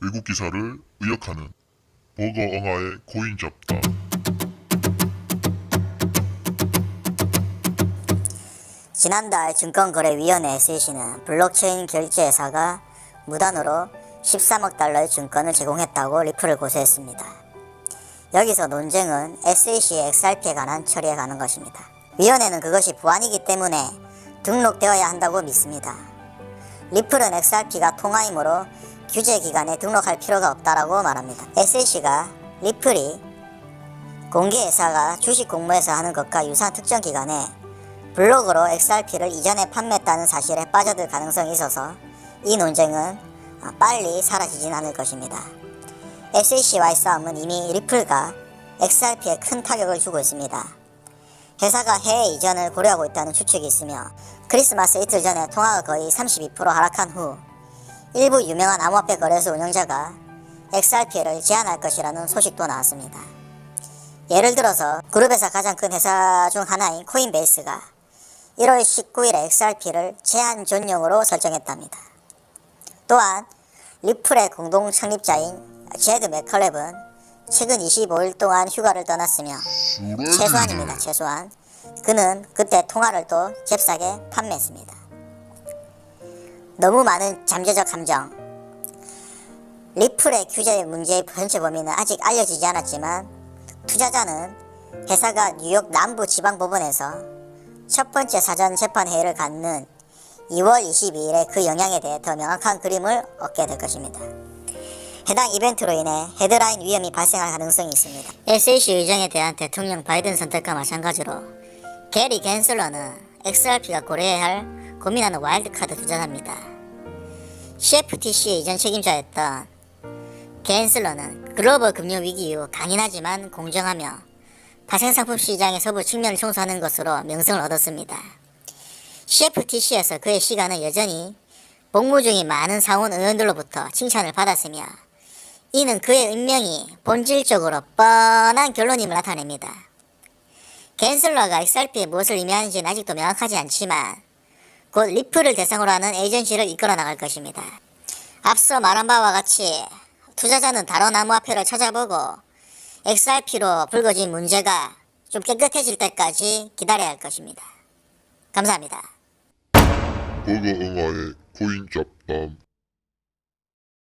외국 기사를 의역하는 버거 엉아의 코인 잡담 지난달 증권거래위원회 SEC는 블록체인 결제회사가 무단으로 13억 달러의 증권을 제공했다고 리플을 고소했습니다. 여기서 논쟁은 SEC의 XRP에 관한 처리에 가는 것입니다. 위원회는 그것이 부안이기 때문에 등록되어야 한다고 믿습니다. 리플은 XRP가 통화이므로 규제 기간에 등록할 필요가 없다라고 말합니다. SEC가 리플이 공개회사가 주식 공모에서 하는 것과 유사한 특정 기간에 블록으로 XRP를 이전에 판매했다는 사실에 빠져들 가능성이 있어서 이 논쟁은 아, 빨리 사라지진 않을 것입니다. SEC와의 싸움은 이미 리플과 XRP에 큰 타격을 주고 있습니다. 회사가 해외 이전을 고려하고 있다는 추측이 있으며 크리스마스 이틀 전에 통화가 거의 32% 하락한 후 일부 유명한 암호화폐 거래소 운영자가 XRP를 제한할 것이라는 소식도 나왔습니다. 예를 들어서 그룹에서 가장 큰 회사 중 하나인 코인베이스가 1월 19일에 XRP를 제한 전용으로 설정했답니다. 또한 리플의 공동 창립자인 제드 맥컬랩은 최근 25일 동안 휴가를 떠났으며 최소한입니다. 최소한 그는 그때 통화를 또 잽싸게 판매했습니다. 너무 많은 잠재적 함정 리플의 규제 문제의 전체 범위는 아직 알려지지 않았지만 투자자는 회사가 뉴욕 남부 지방법원에서 첫 번째 사전 재판 회의를 갖는 2월 22일에 그 영향에 대해 더 명확한 그림을 얻게 될 것입니다. 해당 이벤트로 인해 헤드라인 위험이 발생할 가능성이 있습니다. SAC 의장에 대한 대통령 바이든 선택과 마찬가지로 게리 겐슬러는 XRP가 고려해야 할 고민하는 와일드카드 투자자입니다. CFTC의 이전 책임자였던 겐슬러는 글로벌 금융 위기 이후 강인하지만 공정하며 파생상품 시장의 서부 측면을 청소하는 것으로 명성을 얻었습니다. CFTC에서 그의 시간은 여전히 복무 중인 많은 상원 의원들로부터 칭찬을 받았으며 이는 그의 운명이 본질적으로 뻔한 결론임을 나타냅니다. 겐슬러가 XRP에 무엇을 의미하는지는 아직도 명확하지 않지만 곧 리플을 대상으로 하는 에이전시를 이끌어 나갈 것입니다. 앞서 말한 바와 같이 투자자는 다른 암호화폐를 찾아보고 XRP로 불거진 문제가 좀 깨끗해질 때까지 기다려야 할 것입니다. 감사합니다. 버거엉아의 코인 잡담